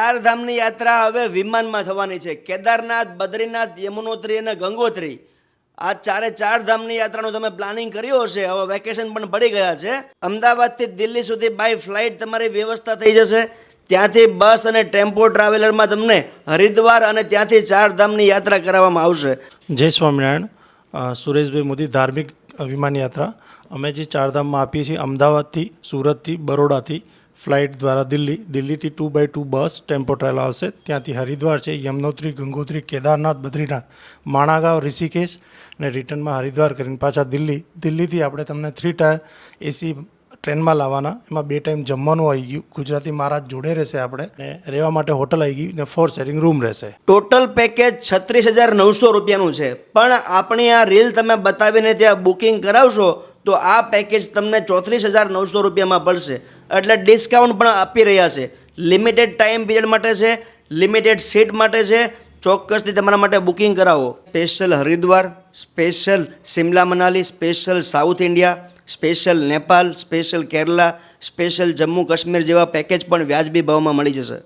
ચાર ધામની યાત્રા હવે વિમાનમાં થવાની છે. કેદારનાથ, બદ્રીનાથ, યમુનોત્રી અને ગંગોત્રી. આ ચારે ચાર ધામની યાત્રાનું તમે પ્લાનિંગ કર્યું હશે. હવે વેકેશન પણ પડી ગયા છે. અમદાવાદથી દિલ્હી સુધી બાય ફ્લાઇટ તમારી વ્યવસ્થા થઈ જશે. ત્યાંથી બસ અને ટેમ્પો ટ્રાવેલરમાં તમને હરિદ્વાર અને ત્યાંથી ચાર ધામની યાત્રા કરાવવામાં આવશે. જય સ્વામિનારાયણ. સુરેશભાઈ મોદી ધાર્મિક વિમાન યાત્રા. અમે જે ચારધામમાં આપીએ છીએ, અમદાવાદથી સુરતથી બરોડાથી ફ્લાઇટ દ્વારા દિલ્હી, દિલ્હીથી two by two bus tempo travel આવશે. ત્યાંથી હરિદ્વાર છે, યમનોત્રી, ગંગોત્રી, કેદારનાથ, બદ્રીનાથ, માણાગાંવ, ઋષિકેશ ને રિટર્નમાં હરિદ્વાર કરીને પાછા દિલ્હી. દિલ્હીથી આપણે તમને થ્રી ટાયર એસી ટ્રેનમાં લાવવાના. એમાં બે ટાઈમ જમવાનું આવી ગયું. ગુજરાતી મહારાજ જોડે રહેશે આપણે ને રહેવા માટે હોટલ આવી ગઈ ને ફોર શેરિંગ રૂમ રહેશે. ટોટલ પેકેજ છત્રીસ હજાર નવસો રૂપિયાનું છે. પણ આપણી આ રીલ તમે બતાવીને ત્યાં બુકિંગ કરાવશો તો આ પેકેજ તમને ચોત્રીસ હજાર નવસો રૂપિયામાં પડશે. એટલે ડિસ્કાઉન્ટ પણ આપી રહ્યા છે. લિમિટેડ ટાઈમ પીરિયડ માટે છે લિમિટેડ સીટ માટે છે. ચોક્કસથી તમારા માટે બુકિંગ કરાવો. Special Haridwar special Shimla Manali special South India special Nepal special Kerala special Jammu Kashmir જેવા પેકેજ પણ વ્યાજબી ભાવમાં મળી જશે.